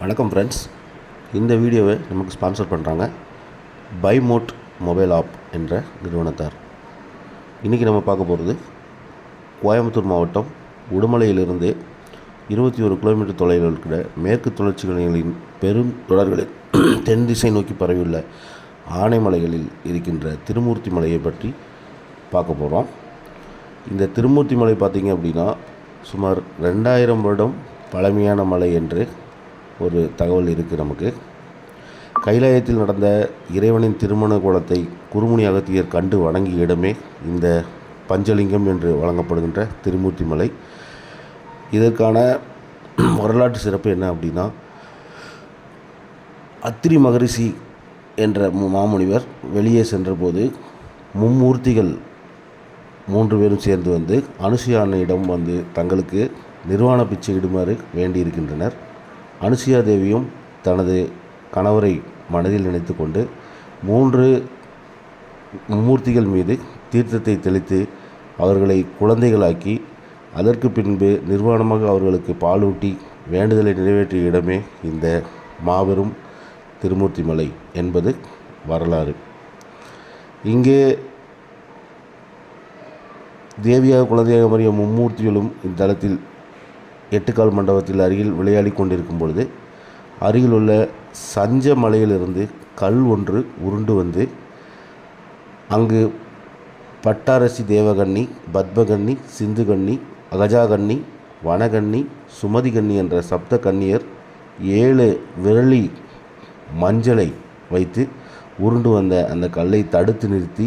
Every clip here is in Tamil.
வணக்கம் ஃப்ரெண்ட்ஸ் இந்த வீடியோவை நமக்கு ஸ்பான்சர் பண்ணுறாங்க பைமோட் மொபைல் ஆப் என்ற நிறுவனத்தார். இன்றைக்கி நம்ம பார்க்க போகிறது கோயம்புத்தூர் மாவட்டம் உடுமலையிலிருந்து இருபத்தி ஒரு கிலோமீட்டர் தொலைவில் இருக்கிற மேற்கு தொடர்ச்சி நிலையங்களின் பெரும் தொடர்களில் தென் திசை நோக்கி பரவியுள்ள ஆனைமலைகளில் இருக்கின்ற திருமூர்த்தி மலையை பற்றி பார்க்க போகிறோம் இந்த திருமூர்த்தி மலை பார்த்திங்க அப்படின்னா சுமார் ரெண்டாயிரம் வருடம் பழமையான மலை என்று ஒரு தகவல் இருக்குது நமக்கு. கைலாயத்தில் நடந்த இறைவனின் திருமண கோலத்தை குருமுனி அகத்தியர் கண்டு வணங்கிய இடமே இந்த பஞ்சலிங்கம் என்று வழங்கப்படுகின்ற திருமூர்த்தி மலை இதற்கான வரலாற்று சிறப்பு என்ன அப்படின்னா அத்திரி மகரிஷி என்ற மாமுனிவர் வெளியே சென்றபோது மும்மூர்த்திகள் மூன்று பேரும் சேர்ந்து வந்து அனுசுயா அன்னையிடம் வந்து தங்களுக்கு நிர்வாண பிச்சை இடுமாறு வேண்டியிருக்கின்றனர். அனுசுயா தேவியும் தனது கணவரை மனதில் நினைத்து கொண்டு மூன்று மும்மூர்த்திகள் மீது தீர்த்தத்தை தெளித்து அவர்களை குழந்தைகளாக்கி அதற்கு பின்பு நிர்வாணமாக அவர்களுக்கு பாலூட்டி வேண்டுதலை நிறைவேற்றிய இடமே இந்த மாபெரும் திருமூர்த்தி மலை என்பது வரலாறு. இங்கே தேவியாக குழந்தையாக மறிய மும்மூர்த்திகளும் இத்தலத்தில் எட்டுக்கால் மண்டபத்தில் அருகில் விளையாடி கொண்டிருக்கும் பொழுது அருகில் உள்ள சஞ்ச மலையிலிருந்து கல் ஒன்று உருண்டு வந்து அங்கு பட்டாரசி தேவகன்னி பத்மகன்னி சிந்துகண்ணி அகஜாகன்னி வனகண்ணி சுமதிகண்ணி என்ற சப்த கண்ணியர் ஏழு விரலி மஞ்சளை வைத்து உருண்டு வந்த அந்த கல்லை தடுத்து நிறுத்தி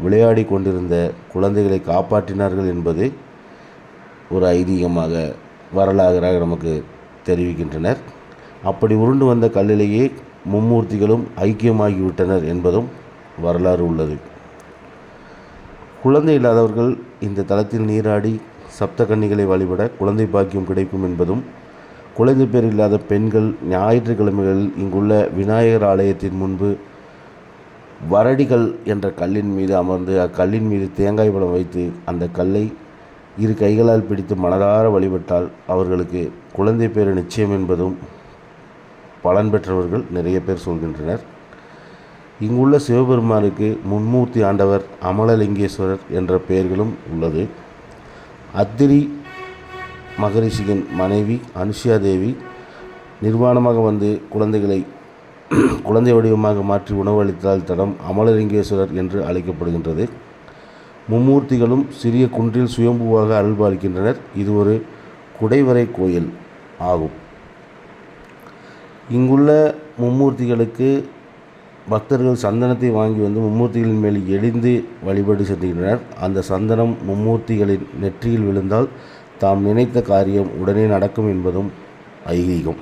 விளையாடி கொண்டிருந்த குழந்தைகளை காப்பாற்றினார்கள் என்பது ஒரு ஐதீகமாக வரலாறாக நமக்கு தெரிவிக்கின்றனர். அப்படி உருண்டு வந்த கல்லிலேயே மும்மூர்த்திகளும் ஐக்கியமாகிவிட்டனர் என்பதும் வரலாறு உள்ளது. குழந்தை இல்லாதவர்கள் இந்த தளத்தில் நீராடி சப்த கன்னிகளை வழிபட குழந்தை பாக்கியம் கிடைக்கும் என்பதும் குழந்தை பேர் இல்லாத பெண்கள் ஞாயிற்றுக்கிழமைகளில் இங்குள்ள விநாயகர் ஆலயத்தின் முன்பு வரடிகள் என்ற கல்லின் மீது அமர்ந்து அக்கல்லின் மீது தேங்காய் பழம் வைத்து அந்த கல்லை இரு கைகளால் பிடித்து மனதார வழிபட்டால் அவர்களுக்கு குழந்தை பேர் நிச்சயம் என்பதும் பலன் பெற்றவர்கள் நிறைய பேர் சொல்கின்றனர். இங்குள்ள சிவபெருமானுக்கு முன்மூர்த்தி ஆண்டவர் அமலலிங்கேஸ்வரர் என்ற பெயர்களும் உள்ளது. அத்திரி மகரிஷியின் மனைவி அனுஷ்யா தேவி நிர்வாணமாக வந்து குழந்தைகளை குழந்தை வடிவமாக மாற்றி உணவளித்தால் தடம் அமலலிங்கேஸ்வரர் என்று அழைக்கப்படுகின்றது. மும்மூர்த்திகளும் சிறிய குன்றில் சுயம்புவாக அருள்பாலிக்கின்றனர். இது ஒரு குடைவரை கோயில் ஆகும். இங்குள்ள மும்மூர்த்திகளுக்கு பக்தர்கள் சந்தனத்தை வாங்கி வந்து மும்மூர்த்திகளின் மேல் எழுந்து வழிபாடு செல்கின்றனர். அந்த சந்தனம் மும்மூர்த்திகளின் நெற்றியில் விழுந்தால் தாம் நினைத்த காரியம் உடனே நடக்கும் என்பதும் ஐதீகம்.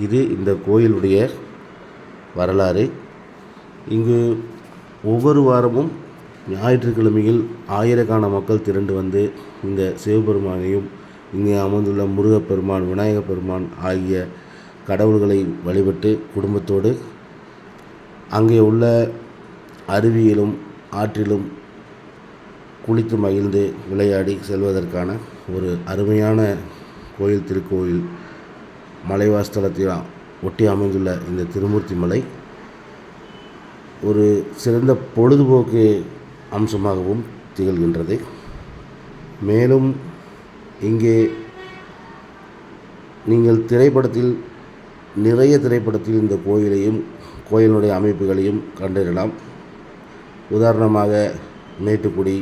இது இந்த கோயிலுடைய வரலாறு. இங்கு ஒவ்வொரு வாரமும் ஞாயிற்றுக்கிழமையில் ஆயிரக்கான மக்கள் திரண்டு வந்து இந்த சிவபெருமானையும் இங்கே அமர்ந்துள்ள முருகப்பெருமான் விநாயகப் பெருமான் ஆகிய கடவுள்களை வழிபட்டு குடும்பத்தோடு அங்கே உள்ள அருவியிலும் ஆற்றிலும் குளித்து மகிழ்ந்து விளையாடி செல்வதற்கான ஒரு அருமையான கோயில் திருக்கோயில் மலைவாஸ்தலத்தில் ஒட்டி அமைந்துள்ள இந்த திருமூர்த்தி மலை. ஒரு சிறந்த பொழுதுபோக்கு அம்சமாகவும் திகழ்கின்றது. மேலும் இங்கே நீங்கள் திரைப்படத்தில் நிறைய திரைப்படத்தில் இந்த கோயிலையும் கோயிலுடைய அமைப்புகளையும் கண்டறியலாம். உதாரணமாக மேட்டுக்குடி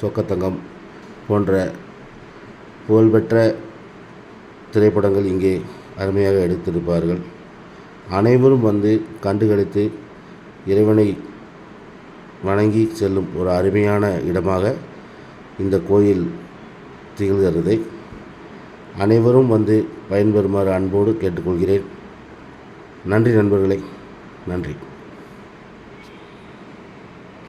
சொக்கத்தங்கம் போன்ற புகழ்பெற்ற திரைப்படங்கள் இங்கே அருமையாக எடுத்திருப்பார்கள். அனைவரும் வந்து கண்டுகளித்து இறைவனை வணங்கி செல்லும் ஒரு அருமையான இடமாக இந்த கோயில் திகழ்கிறது. அனைவரும் வந்து பயன்பெறுமாறு அன்போடு கேட்டுக்கொள்கிறேன். நன்றி நண்பர்களே. நன்றி.